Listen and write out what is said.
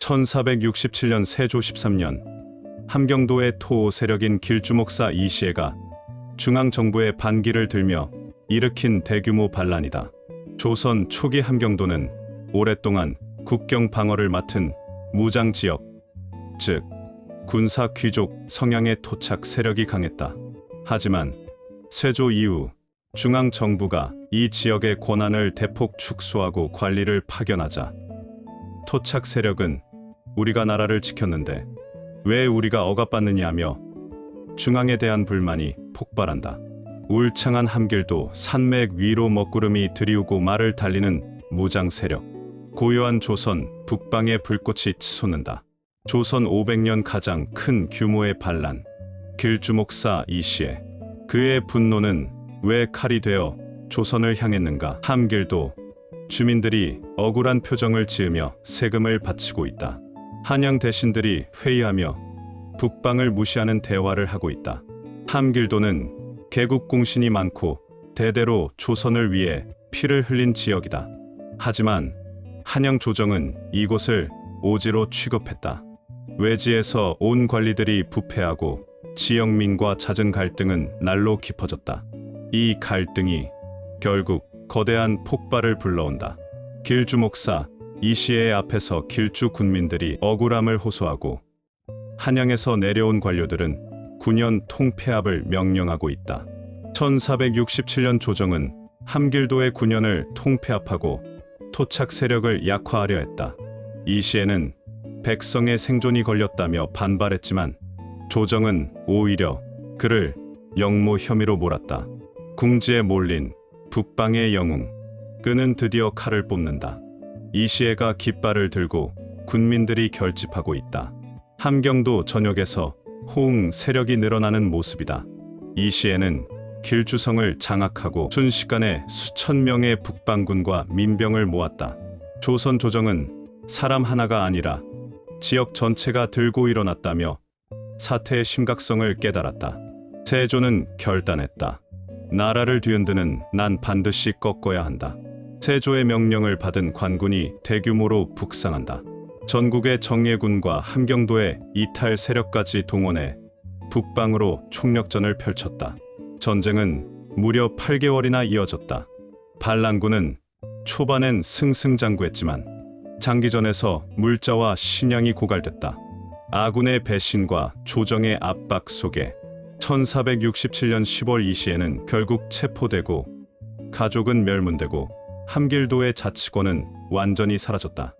1467년 세조 13년 함경도의 토 세력인 길주목사 이시애가 중앙정부의 반기를 들며 일으킨 대규모 반란이다. 조선 초기 함경도는 오랫동안 국경 방어를 맡은 무장 지역, 즉 군사 귀족 성향의 토착 세력이 강했다. 하지만 세조 이후 중앙 정부가 이 지역의 권한을 대폭 축소하고 관리를 파견하자 토착 세력은 우리가 나라를 지켰는데 왜 우리가 억압받느냐며 중앙에 대한 불만이 폭발한다. 울창한 함길도 산맥 위로 먹구름이 들이우고 말을 달리는 무장 세력. 고요한 조선 북방의 불꽃이 치솟는다. 조선 500년 가장 큰 규모의 반란. 길주목사 이시에 그의 분노는 왜 칼이 되어 조선을 향했는가? 함길도 주민들이 억울한 표정을 지으며 세금을 바치고 있다. 한양 대신들이 회의하며 북방을 무시하는 대화를 하고 있다. 함길도는 개국 공신이 많고 대대로 조선을 위해 피를 흘린 지역이다. 하지만 한양 조정은 이곳을 오지로 취급했다. 외지에서 온 관리들이 부패하고 지역민과 잦은 갈등은 날로 깊어졌다. 이 갈등이 결국 거대한 폭발을 불러온다. 길주 목사 이 시의 앞에서 길주 군민들이 억울함을 호소하고 한양에서 내려온 관료들은 9년 통폐합을 명령하고 있다. 1467년 조정은 함길도의 9년을 통폐합하고 토착 세력을 약화하려 했다. 이 시에는 백성의 생존이 걸렸다며 반발했지만 조정은 오히려 그를 영모 혐의로 몰았다. 궁지에 몰린 북방의 영웅. 그는 드디어 칼을 뽑는다. 이시에가 깃발을 들고 군민들이 결집하고 있다. 함경도 전역에서 호응 세력이 늘어나는 모습이다. 이시에는 길주성을 장악하고 순식간에 수천 명의 북방군과 민병을 모았다. 조선 조정은 사람 하나가 아니라 지역 전체가 들고 일어났다며 사태의 심각성을 깨달았다. 세조는 결단했다. 나라를 뒤흔드는 난 반드시 꺾어야 한다. 세조의 명령을 받은 관군이 대규모로 북상한다. 전국의 정예군과 함경도의 이탈 세력까지 동원해 북방으로 총력전을 펼쳤다. 전쟁은 무려 8개월이나 이어졌다. 반란군은 초반엔 승승장구했지만 장기전에서 물자와 식량이 고갈됐다. 아군의 배신과 조정의 압박 속에 1467년 10월 이시에는 결국 체포되고 가족은 멸문되고 함길도의 자치권은 완전히 사라졌다.